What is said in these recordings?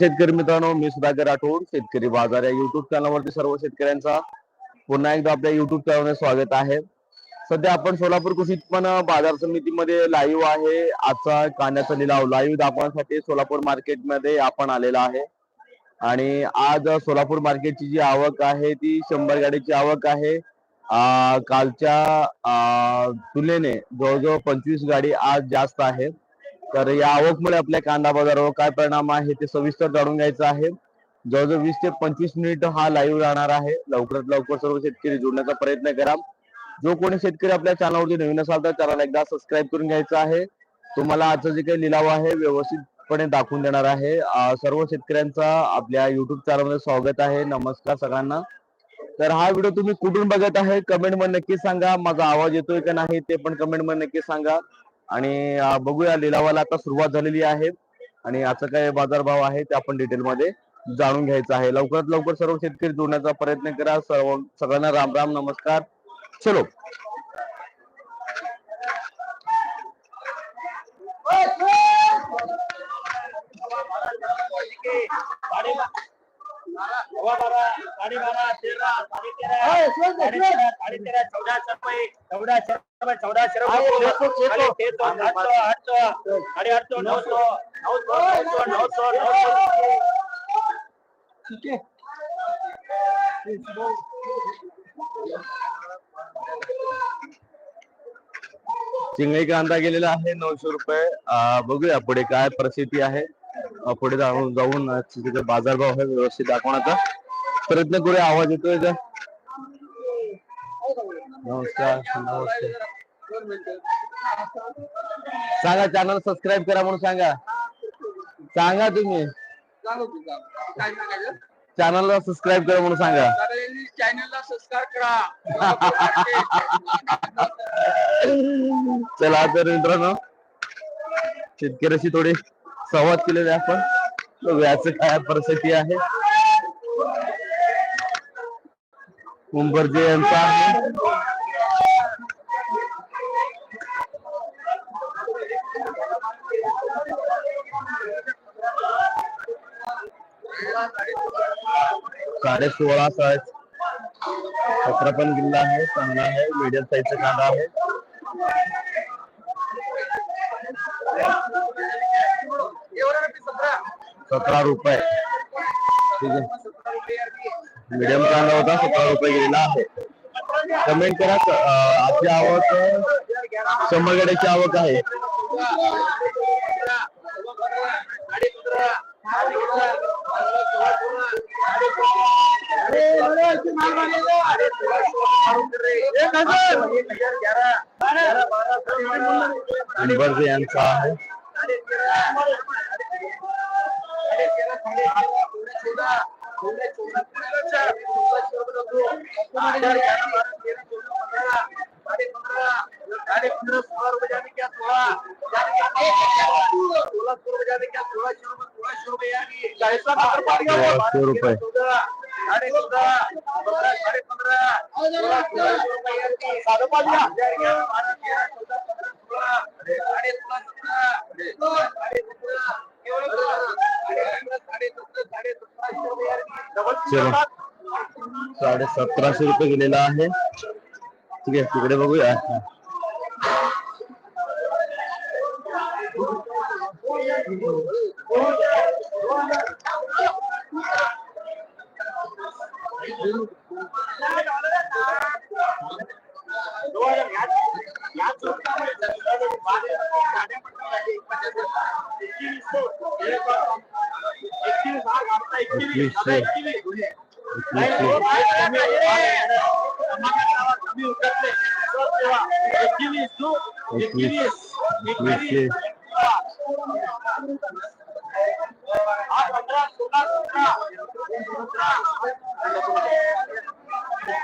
शेतकरी मित्रांनो मी सुधाकर राठोड शेतकरी बाजार या युट्यूब चॅनलवरती सर्व शेतकऱ्यांचा पुन्हा एकदा आपल्या युट्यूब चॅनलवर स्वागत आहे. सध्या आपण सोलापूर कृषी उत्पन्न बाजार समितीमध्ये लाईव्ह आहे. आजचा कांद्याचा लिलाव लाईव्ह दाखवण्यासाठी सोलापूर मार्केटमध्ये आपण आलेला आहे. आणि आज सोलापूर मार्केटची जी आवक आहे ती शंभर गाडीची आवक आहे. कालच्या तुलनेने जवळजवळ पंचवीस गाडी आज जास्त आहे तर या आवकमुळे आपल्या कांदा बाजारावर काय परिणाम आहे ते सविस्तर जाणून घ्यायचं आहे. जवळजवळ वीस ते पंचवीस मिनिट हा लाईव्ह राहणार आहे. लवकरात लवकर सर्व शेतकरी जोडण्याचा प्रयत्न करा. जो कोणी शेतकरी आपल्या चॅनलवरती नवीन असाल तर चॅनल एकदा सबस्क्राईब करून घ्यायचं आहे. तुम्हाला आजचं जे काही लिलाव आहे व्यवस्थितपणे दाखवून देणार आहे. सर्व शेतकऱ्यांचा आपल्या युट्यूब चॅनलमध्ये स्वागत आहे. नमस्कार सगळ्यांना. तर हा व्हिडिओ तुम्ही कुठून बघत आहे? कमेंटमध्ये नक्की सांगा. माझा आवाज येतोय का नाही ते पण कमेंटमध्ये नक्की सांगा. आणि बघूया लिलावाला आता सुरुवात झालेली आहे. आणि आजचा काय बाजारभाव आहे ते आपण डिटेलमध्ये जाणून घ्यायचं आहे. लवकरात लवकर सर्व शेतकरी जोडण्याचा प्रयत्न करा. सर्व सगळ्यांना राम राम नमस्कार. चलो. चौदाशे रुपये चौदाशे आठसो नऊसो नऊसो नऊसो नऊसो नऊसो चिंगळी कांदा गेलेला आहे नऊशे रुपये बघूया पुढे काय परिस्थिती आहे? पुढे जाऊन जाऊन तिथे बाजारभाव आहे व्यवस्थित दाखवण्याचा प्रयत्न करूया आवाज़ येतोय नमस्कार नमस्ते सांगा चॅनल सबस्क्राईब करा म्हणून सांगा. सांगा तुम्ही. चॅनलला सबस्क्राईब करा म्हणून सांगा. चॅनलला सबस्क्राईब करा चला तर मित्रांनो. शेतकऱ्याशी थोडी संवाद केलेले आपण. व्याच काय परिस्थिती आहे. उंबरजे यांचा साडे सोळा साईज सतरा पण गिल्ला आहे चांगला आहे मीडियम साईजचा कांदा आहे. सतरा रुपये. ठीक आहे. मीडियम कांदा होता सतरा रुपये गेलेला आहे. कमेंट करा आपली आवक शंभर गड्याची आवक आहे. उंबरजे यांचा आहे सोळाशे रुपये साडे चौदा पंधरा साडे पंधरा सोळा सोळाशे रुपये साडे बारा तेरा चौदा पंधरा सोळा साडे सोळा साडे सतरा साडे सतरा साडे सतराशे रुपये चलो। साडे सतराशे रुपये गेलेला आहे ठीक आहे तिकडे बघूया एकवीसशे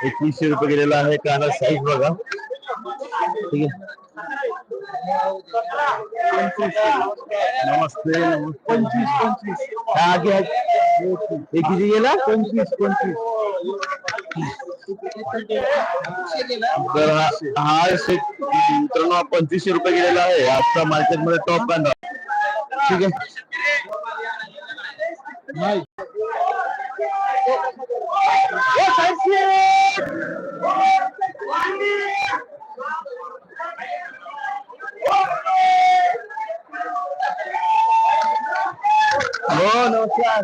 एकवीसशे रुपये गेलेला आहे कांदा साईज बघा ठीक आहे नमस्ते पंचवीस पंचवीस आगे आहे हे गेला पंचवीस पंचवीस तर हा- मित्रांनो पंचवीसशे रुपये गेलेला आहे आजचा मार्केटमध्ये टॉप कांदा ठीक आहे नाही हो नमस्कार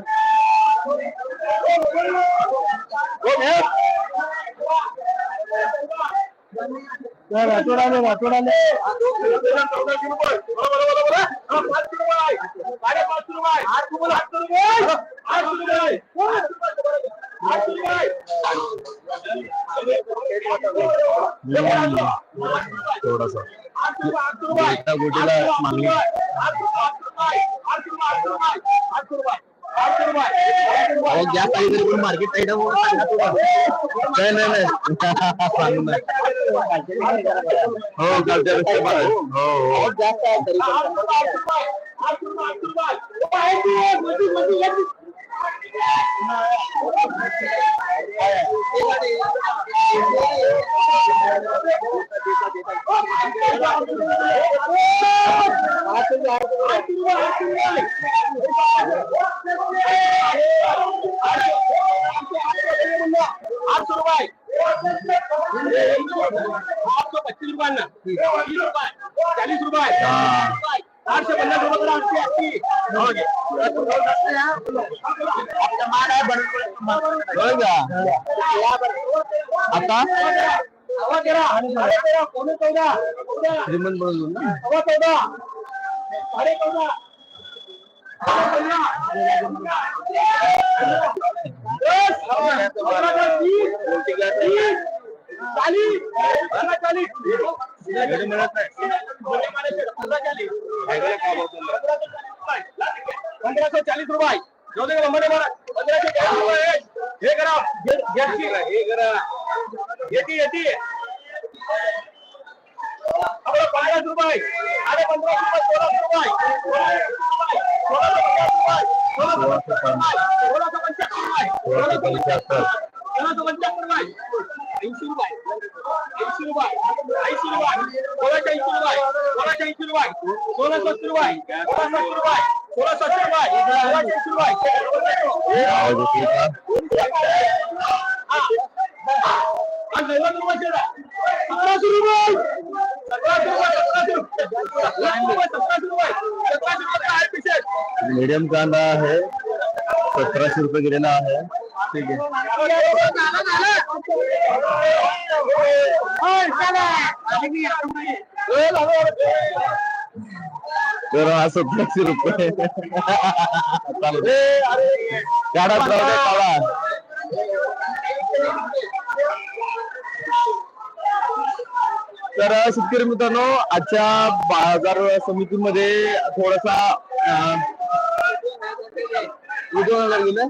राठोडाले राठोडाले थोडासा एका गोटीला मागणी काहीतरी पण मार्केट साईड नाही नाही सांगू नाही। हो कालच्या पेक्षा बरं. हो जास्त आहे तरी आठशे रुपये माल आहे बनवून- होय का हवा तेरा, साडे तेरा, पावणे चौदा, चौदा, श्रीमंत ना दस, पंधरा, तीस, तीस, चालीस, पंधरा, चालीस. पंधरा, चालीस. पंधराशे चाळीस रुपये जाऊ दे. पंधराशे चाळीस रुपये हे करा हे- करा येते येते आपलं बाराशे रुपये साडे पंधराशे रुपये सोळाशे रुपये सोळाशे पन्नास रुपये सोळाशे पंच्याहत्तर रुपये सोळाशे पंच्याहत्तर मीडियम कांदा आहे सतराशे रुपये गेलेला आहे ठीक आहे तर हा सतराशे रुपये काढा काढा. तर शेतकरी मित्रांनो आजच्या बाजार समितीमध्ये थोडासा हे दोन हजार गेले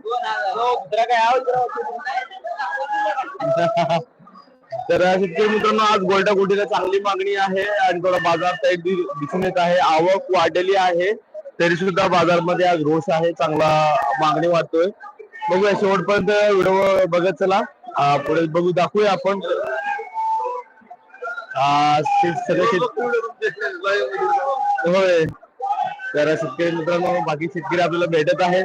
तर शेतकरी मित्रांनो आज गोल्डा गोटीला चांगली मागणी आहे आणि थोडा बाजार साईड दिसून येत आहे. आवक वाढलेली आहे तरी सुद्धा बाजारमध्ये आज रोष आहे चांगला मागणी वाढतोय. बघूया शेवटपर्यंत व्हिडिओ बघत चला. पुढे बघू दाखवूया आपण. सगळे होय. तर शेतकरी मित्रांनो बाकी शेतकरी आपल्याला भेटत आहेत.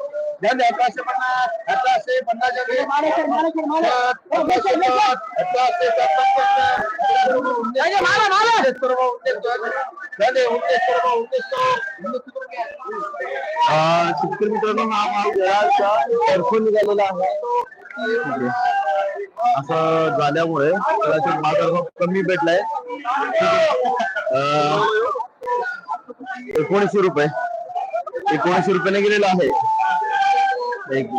शेतकरी मित्रांनो हा माल जरासा टरफून निघालेला आहे असं झाल्यामुळे कदाचित बाजारभाव कमी भेटलाय. ठीक आहे. अं, एकोणीसशे रुपये. एकोणीसशे रुपयाने गेलेला आहे. एक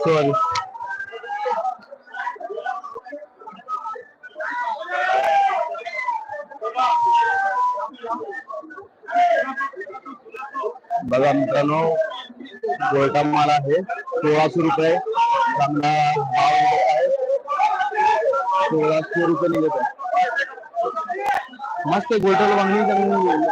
सॉरी बघा मित्रांनो माल आहे. सोळाशे रुपये. आहे. सोळाशे रुपये निघत आहे. मस्त गोल्डन वांगणी चांगली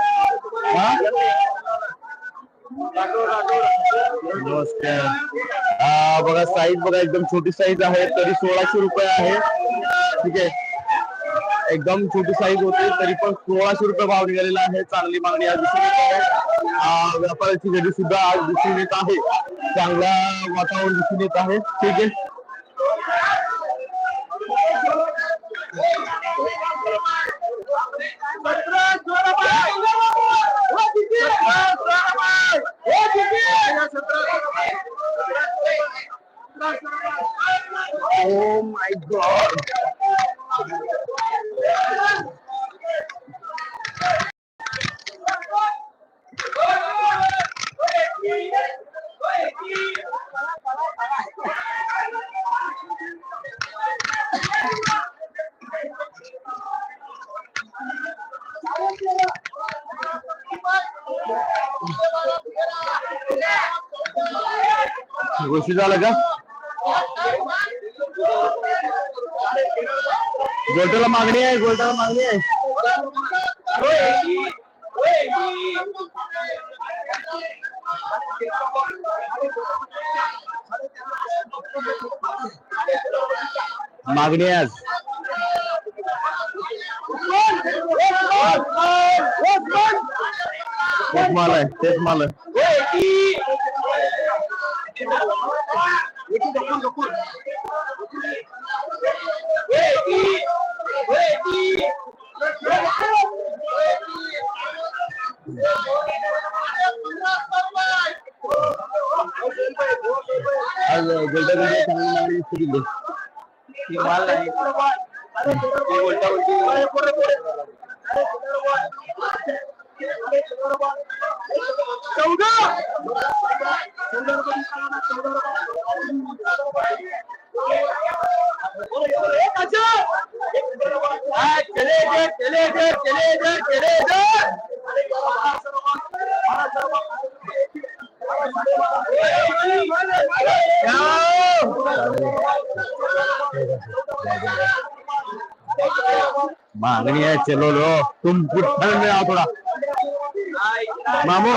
हा। बघा साईज बघा एकदम छोटी साईज आहे, तरी सोळाशे रुपये आहे. ठीक आहे? एकदम छोटी साईज होती, तरी पण सोळाशे रुपये भाव निघालेला आहे. चांगली मागणी आज दिसून येत. आहे व्यापाराची गर्दी सुद्धा आज दिसून येत आहे. चांगला वातावरण दिसून येत आहे. ठीक आहे? ओ माय गॉड गोष्टी झालं का गोल्टाला मागणी आहे गोल्टाला मागणी आहे. मागणी आहे आज. तेच माल आहे तेच माल आहे. चले इधर चले इधर चले इधर चले इधर मागणी है चलो लो। तुम पुट्ठन में आओ थोड़ा। मामू।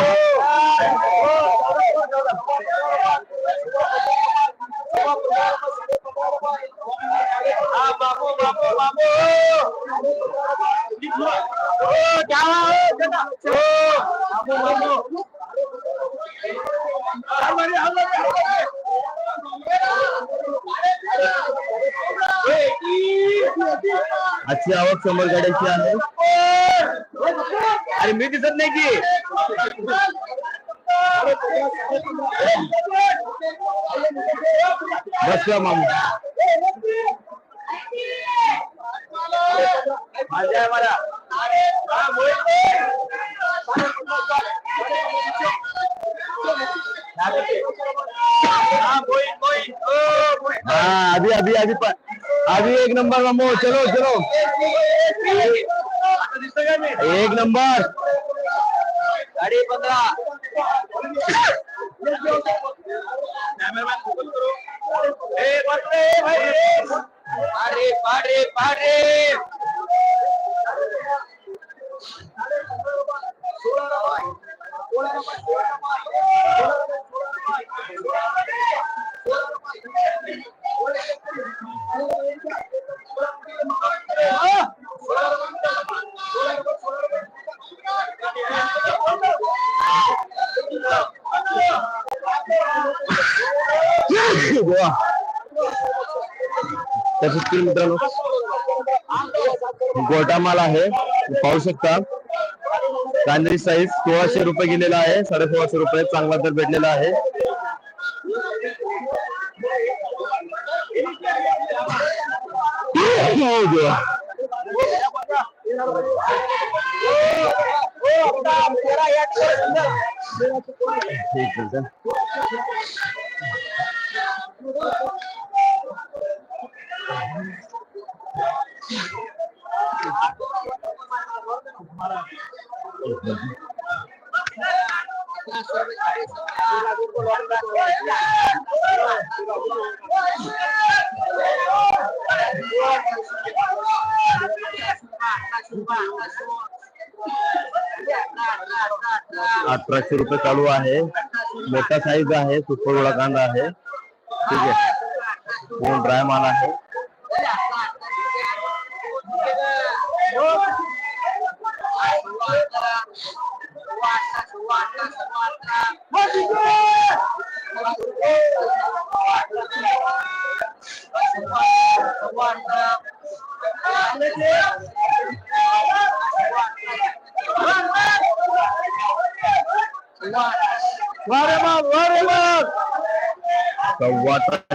हाँ आजची आवक शंभर गाड्याची आहे अरे मी दिसत नाही की। बस मामू हा, अभी अभी अभी अभी एक नंबर मामू चलो चलो? एक नंबर। कॅमेरामॅन फोकस करू। ए भाई Aê! माल आहे. पाहू शकता. कांद्री साईज सोळाशे रुपये गेलेला आहे. साडे सोळाशे रुपये चांगला दर भेटलेला आहे. हो. ठीक आहे सर. रुपये चालू आहे. मोठा साईज आहे सुपर कांदा आहे. ठीक आहे. ड्राय माल आहे?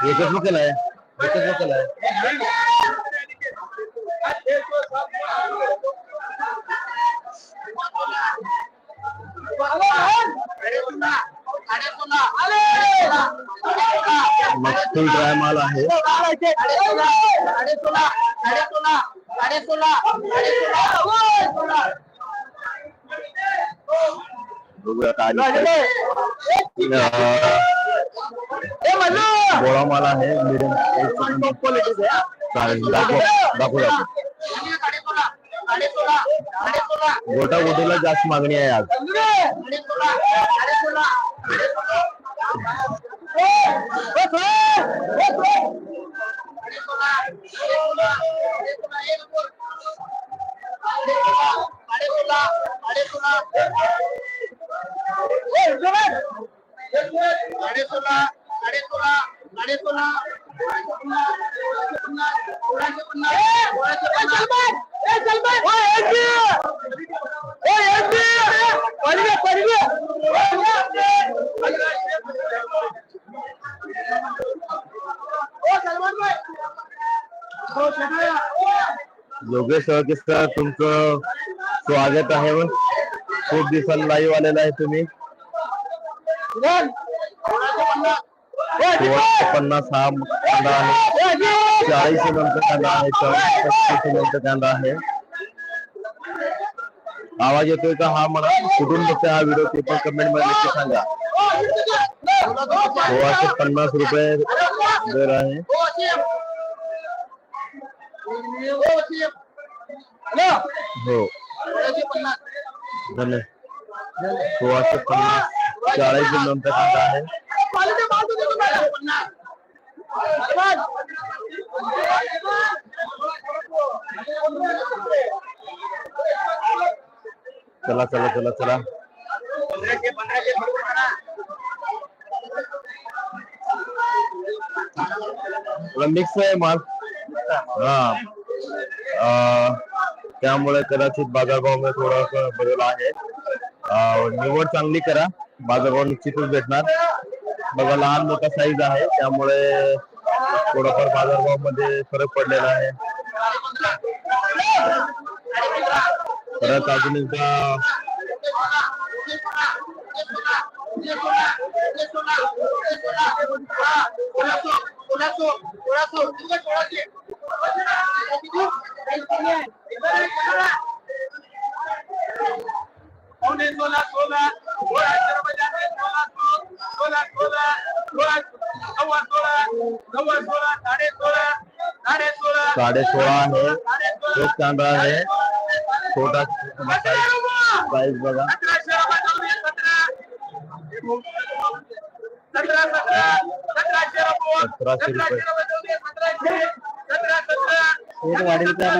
आहे मग फुल ड्राय माल आहे. बघूया काय दिसतंय. अं, गोळा माल आहे मिडियम चालेल दाखव दाखव दाखव गोटा गोटीला जास्त मागणी आहे आज। सळके सर स्वागत आहे. खूप दिवसांनी लाईव्ह आलेला आहे पन्नास हा कांदा आहे चाळीस नंतर कांदा आहे चाळीस नंतर कांदा आहे आवाज़ येतोय का हा। म्हणा कुठून बघताय हा व्हिडिओ ते पण कमेंट मध्ये नक्की सांगा सोळाशे पन्नास रुपये दर आहे हो। धन्यवाद सोळाशे पन्नास चाळीस नंतर कांदा आहे चला चला चला चला। मिक्स आहे माल। हा। अं, त्यामुळे कदाचित बाजारभावामध्ये थोडासा बदल अं, निवड चांगली करा। बाजारभाव निश्चितच भेटणार. बघा, लहान मोठा साईज आहे, त्यामुळे थोडंफार बाजारभाव मध्ये फरक पडलेला आहे. परत अजून सोने सोळा सोळा सोळाशे रुपये जाते सोळा सोळा सोळा सोळा सव्वा सोळा सव्वा सोळा साडे सोळा साडे सोळा साडे सोळा आहे एक कांदा आहे छोटा साईज बघा सतराशे रुपये जाऊ दे, सतरा सतरा सतरा सतराशे रुपये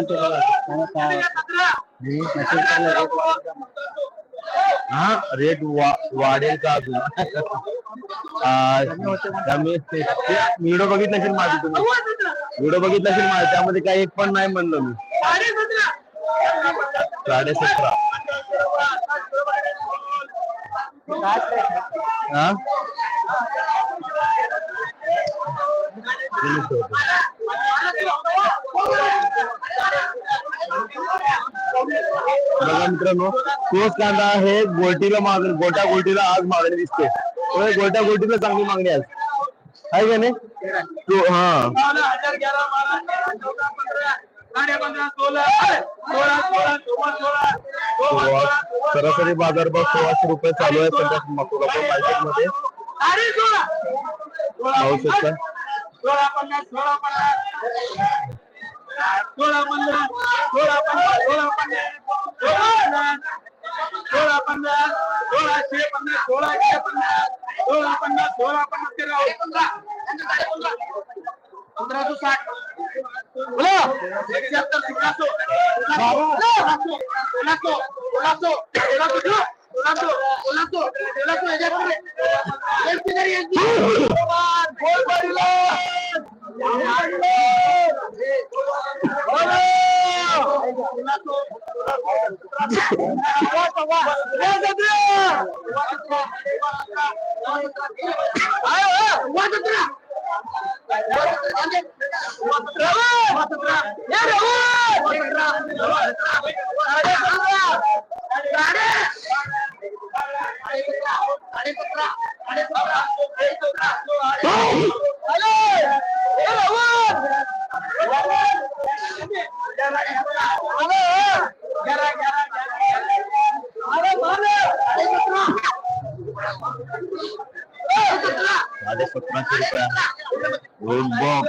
सतराशे रुपये. हा रेट वाढेल का अजून? व्हिडिओ बघितला असेल माझी तुम्ही. व्हिडिओ बघितला असेल माझा त्यामध्ये काही एक पण नाही म्हणलो मी. साडे सतरा हा? बघा मित्रांनो तोच कांदा हे गोटीला मागणी गोट्या गोटीला आज मागणी दिसते. गोट्या गोटीला चांगली मागणी आज आहे का नाही? तो हा. सरासरी बाजार भाव सोळाशे रुपये चालू आहे सध्या मकोलापूर मार्केटमध्ये. पाहू शकता. delapan belas delapan belas delapan belas bola pendas, bola si pendas, bola si pendas, bola pendas, bola pendas ke laut. Kontra susah. Bola. Siap terus masuk. Baru. Masuk. Masuk. Masuk. Masuk dulu. Masuk. Masuk. Masuk aja kiri. Ganti dari ganti. Gol barilah. Ayo, Halo. Halo. Ada setelah cerita. Bob. Bob.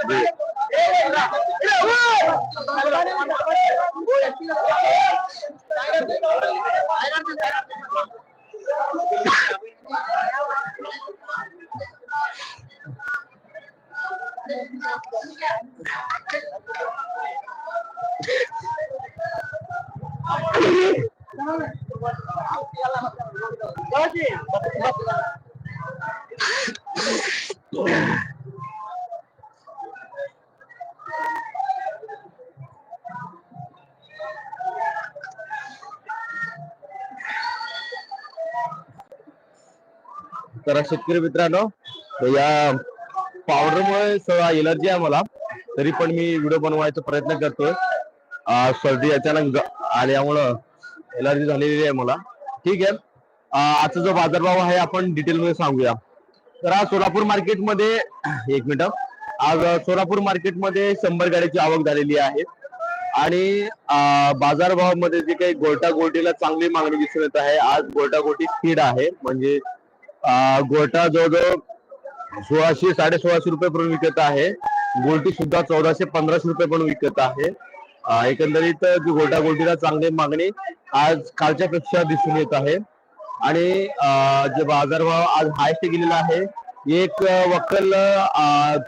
शेतकरी मित्रांनो या पावडरमुळे सगळा allergy आहे मला तरी पण मी video बनवायचा प्रयत्न करतोय. सर्दी अचानक आल्यामुळं एलर्जी झालेली आहे मला. ठीक आहे. आजचा जो बाजारभाव आहे आपण डिटेल मध्ये सांगूया. तर आज सोलापूर मार्केटमध्ये एक मिनिट. आज सोलापूर मार्केटमध्ये शंभर गाड्याची आवक झालेली आहे. आणि बाजारभावामध्ये जे काही गोलटा गोटीला चांगली मागणी दिसून येत आहे आज गोटा गोटी स्पीड आहे. म्हणजे गोटा जवळजवळ सोळाशे साडे सोळाशे रुपये पण विकत आहे. गोल्टी सुद्धा चौदाशे पंधराशे रुपये पण विकत आहे. एकंदरीत जी गोटा गोटीला चांगली मागणी आज कालच्या पेक्षा दिसून येत आहे. आणि जे बाजारभाव आज हायस्ट गेलेला आहे एक वक्कल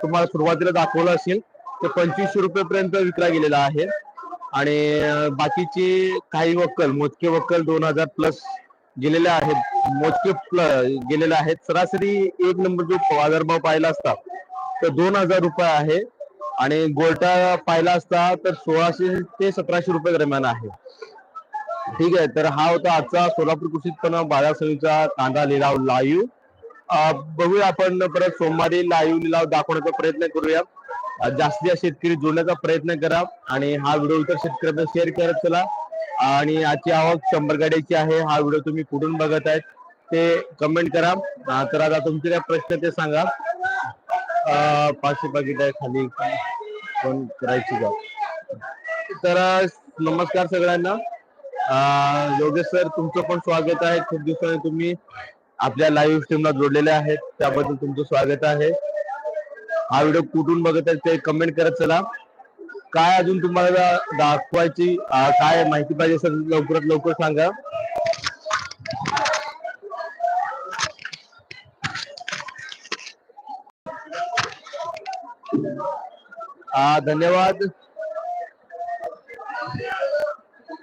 तुम्हाला सुरुवातीला दाखवलं असेल ते पंचवीसशे रुपये पर्यंत विकला गेलेला आहे. आणि बाकीचे काही वक्कल मोजके वक्कल दोन हजार प्लस गेलेले आहेत. मोजके गेलेल्या गेलेले आहेत. सरासरी एक नंबर जो बाजारभाव पाहिला असता तर दोन हजार रुपये आहे. आणि गोल्टा पाहिला असता तर सोळाशे ते सतराशे रुपये दरम्यान आहे. ठीक आहे. तर हा होता आजचा सोलापूर कृषी उत्पन्न बाजार समितीचा कांदा लिलाव लाईव्ह बघूया आपण परत सोमवारी लाईव्ह लिलाव दाखवण्याचा प्रयत्न करूया. जास्तीत जास्त शेतकरी जोडण्याचा प्रयत्न करा. आणि हा व्हिडिओ इतर शेतकऱ्यांना शेअर करत चला. आणि आजची आवक शंभर गाड्याची आहे. हा व्हिडिओ तुम्ही कुठून बघत आहेत ते कमेंट करा. तर आता तुमचे काय प्रश्न ते सांगा. पाचशे पाकिट आहे खाली. पण करायची का? तर नमस्कार सगळ्यांना. योगेश सर तुमचं पण स्वागत आहे. खूप दिवसांनी तुम्ही आपल्या लाईव्ह स्ट्रीमला जोडलेले आहेत. त्याबद्दल तुमचं स्वागत आहे. हा व्हिडिओ कुठून बघत आहे ते कमेंट करत चला. काय अजून तुम्हाला दाखवायची काय माहिती पाहिजे सर लवकरात लवकर सांगा. हा धन्यवाद.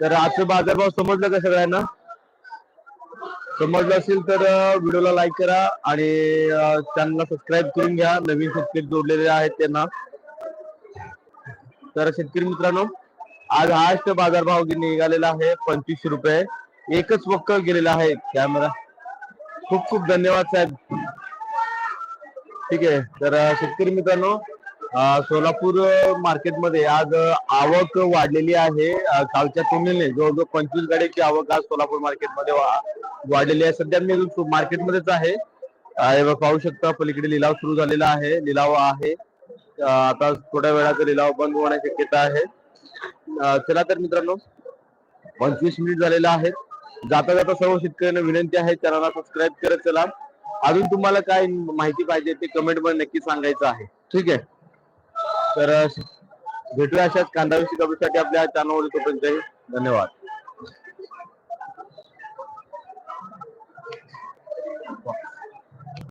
तर आजचं बाजारभाव समजलं का सगळ्यांना? समजलं असेल तर व्हिडिओला लाईक करा आणि चॅनलला सबस्क्राईब करून घ्या. नवीन सबस्क्राईब जोडलेले आहेत त्यांना. तर शेतकरी मित्रांनो आज हायस्ट बाजारभाव निघालेला आहे पंचवीसशे रुपये. एकच वक्कल गेलेला आहे. कॅमेरा खूप खूप धन्यवाद साहेब. ठीक आहे. तर शेतकरी मित्रांनो सोलापूर मार्केटमध्ये आज आवक वाढलेली आहे. कालच्या तुलनेने जवळजवळ पंचवीस गाड्याची आवक आज सोलापूर मार्केटमध्ये वाढलेली आहे. सध्या मी मार्केटमध्येच आहे. पाहू शकता पलीकडे लिलाव सुरू झालेला आहे. लिलाव आहे. आता थोड्या वेळाचा लिलाव बंद होण्याची शक्यता आहे. चला तर मित्रांनो पंचवीस मिनिट झालेले आहेत. जाता जाता सर्व शेतकऱ्यांना विनंती आहे चॅनलला सबस्क्राईब करत चला. अजून तुम्हाला काय माहिती पाहिजे ते कमेंटमध्ये नक्की सांगायचं आहे. ठीक आहे? तर भेटूया अशाच कांदा विषयी आपल्या चॅनलवर तोपर्यंत. धन्यवाद.